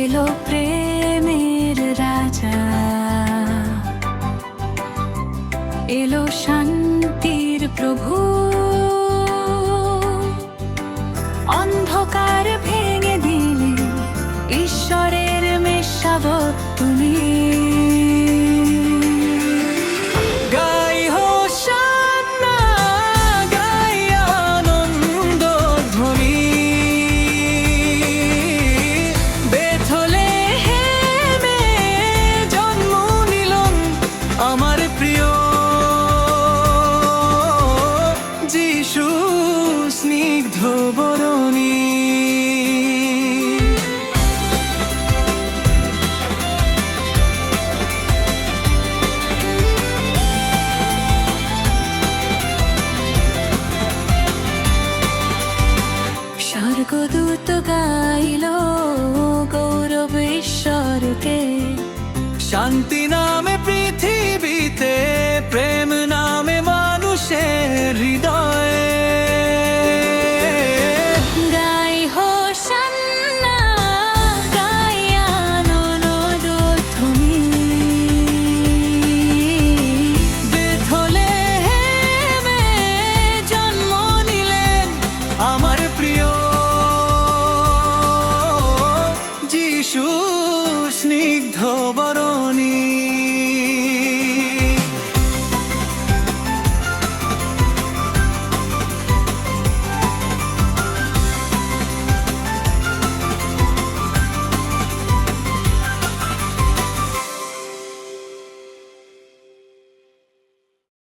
এলো প্রেমের রাজা। এলো শান্তির প্রভু স্বর্গদূত গাইল গৌরবেশ্বরকে। শান্তি নামে প্রিয় বড়